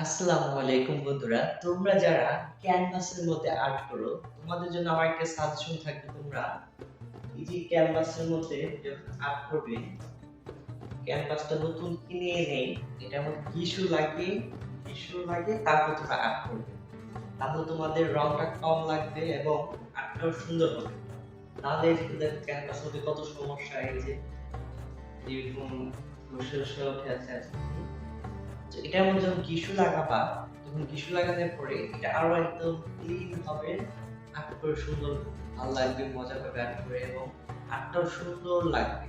আসসালামু আলাইকুম বন্ধুরা, তোমরা যারা ক্যানভাসের মধ্যে আর্ট করো, তোমাদের জন্য আমার একটা সাজেশন থাকবে তোমরা। এই যে ক্যানভাসের মধ্যে যখন আর্ট করবে, ক্যানভাসটা নতুন কিনে এনে এটার মধ্যে কিছু লাগবে কিছু লাগে তারপর তোমরা আর্ট করবে। তাহলে তোমাদের রংটা কম লাগবে এবং আর্টটাও সুন্দর হবে। তাহলে নাহলে ক্যানভাস মধ্যে কত সমস্যা, এই যে, এরকম বসে উঠে আছে আজকে তো এটার মধ্যে যখন কিশু লাগাবা, তখন কিশু লাগানোর পরে এটা আরও একদম ক্লিন হবে আট করে সুন্দর ভালো লাগবে, মজা পাবে আট করে এবং আটটাও সুন্দর লাগবে।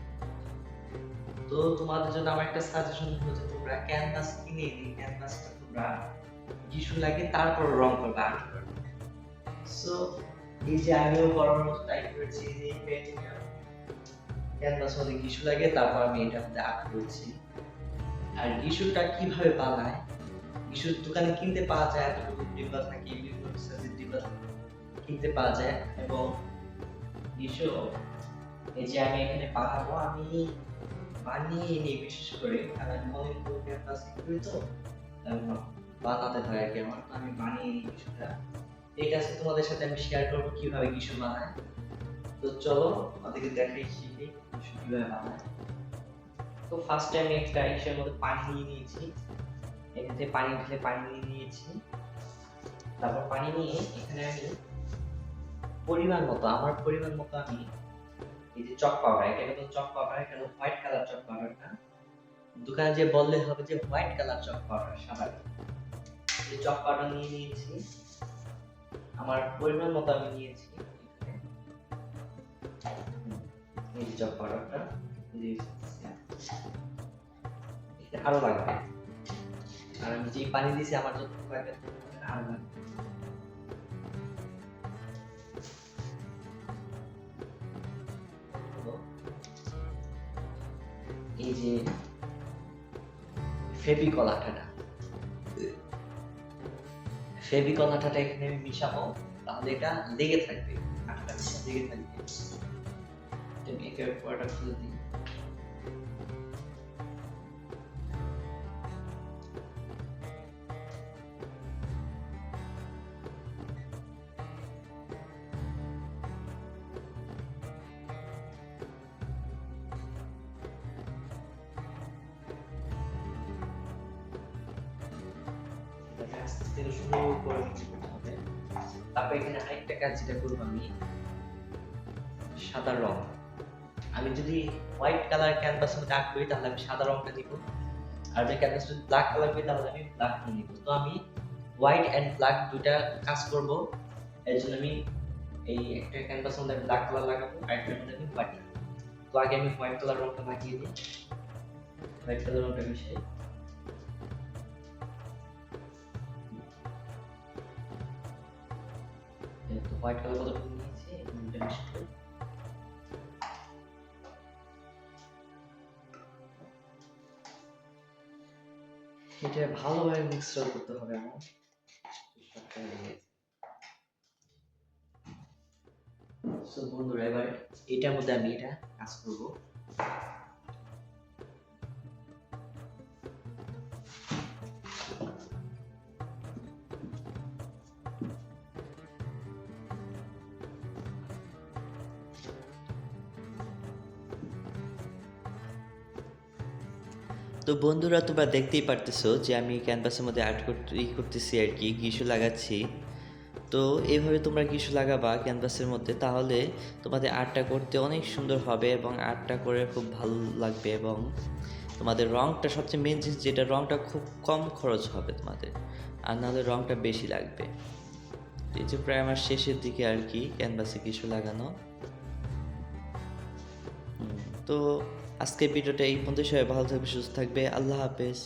তো তোমাদের জন্য আমার একটা সাজেশন হচ্ছে তোমরা ক্যানভাস কিনে নিই ক্যানভাসটা তোমরা কিশু লাগে তারপর রং করবে আর্ট করবে সো এই যে আমিও করার মতো ট্রাই করেছি, এই যে পেন্টিং ক্যানভাস মধ্যে কিশু লাগে তারপর আমি এটা মধ্যে আর্ট করেছি আর গিশুটা কীভাবে বানায় গিশুর দোকানে কিনতে পাওয়া যায় এতটুকু ডিব্বা থাকে বিভিন্ন সাইজের ডিব্বা কিনতে পাওয়া যায়। এবং গিশু এই যে আমি এখানে বানাবো আমি বানিয়ে নিই বিশেষ করে। কারণ আমি অনেক ক্যানভাস করি তো? বানাতে হয় আর কি আমার। তো আমি বানিয়ে নিই গিশুটা এটা আছে তোমাদের সাথে আমি শেয়ার করব কীভাবে গিশু বানায়। তো চলো আমাদেরকে দেখাই শিখি গিশু কীভাবে বানায়। তো ফার্স্টে আমি একটা ইসের মধ্যে পানি নিয়ে নিয়েছি। এখান পানি ঢেলে পানি নিয়ে নিয়েছি। তারপর পানি নিয়ে এখানে আমি পরিমাণ মতো, আমার পরিমাণ মতো আমি এই যে চক পাউডার এটা কিন্তু চক পাউডার, এটা হোয়াইট কালার চক পাউডারটা। দোকানে যে বললে হবে যে হোয়াইট কালার চক পাউডার, সাদা এই চক পাউডার নিয়ে নিয়েছি। আমার পরিমাণ মতো আমি নিয়েছি এই চক পাউডারটা দিয়েছি আরও লাগবে। আর আমি যে পানি দিছি আমার লাগবে। এই যে ফেবিকল আঠাটা ফেবিকল আঠাটা এখানে আমি মিশাবো, তাহলে এটা লেগে থাকবে, আঠাটা লেগে থাকবে। আমি একেবারে পুরোটা খুলে দিই। আস্তে শুরু করে তারপর এখানে আরেকটা কাজ যেটা করব আমি, সাদা রং। আমি যদি হোয়াইট কালার ক্যানভাসের মধ্যে আঁক করি, তাহলে আমি সাদা রংটা দিব আর যদি ক্যানভাস যদি ব্ল্যাক কালার করি, তাহলে আমি ব্ল্যাক রং দিব তো আমি হোয়াইট অ্যান্ড ব্ল্যাক দুইটা কাজ করব। এর জন্য আমি এই একটা ক্যানভাসের মধ্যে ব্ল্যাক কালার লাগাবো, আর একটার মধ্যে আমি হোয়াইট তো আগে আমি হোয়াইট কালার রংটা লাগিয়ে দিই হোয়াইট কালার রংটা মিশাই। হোয়াইট কালার কতটুকু নিয়েছি। এটা ভালোভাবে মিক্সচার করতে হবে আমার। সো বন্ধুরা, এবার এটার মধ্যে আমি এটা কাজ করব। তো বন্ধুরা, তোমরা দেখতেই পারতেছো যে আমি ক্যানভাসের মধ্যে আর্ট ই করতেছি আর কি গিসু লাগাচ্ছি। তো এইভাবে তোমরা গিসু লাগাবা ক্যানভাসের মধ্যে, তাহলে তোমাদের আর্টটা করতে অনেক সুন্দর হবে এবং আর্টটা করে খুব ভালো লাগবে এবং তোমাদের রংটা সবচেয়ে মেন জিনিস, যেটা রংটা খুব কম খরচ হবে তোমাদের, আর নাহলে রংটা বেশি লাগবে। এই যে প্রায় আমার শেষের দিকে আর কি ক্যানভাসে কিছু লাগানো। তো আজকের ভিডিওটা এই পর্যন্ত সবাই ভালো থাকবে সুস্থ থাকবে। আল্লাহ হাফেজ।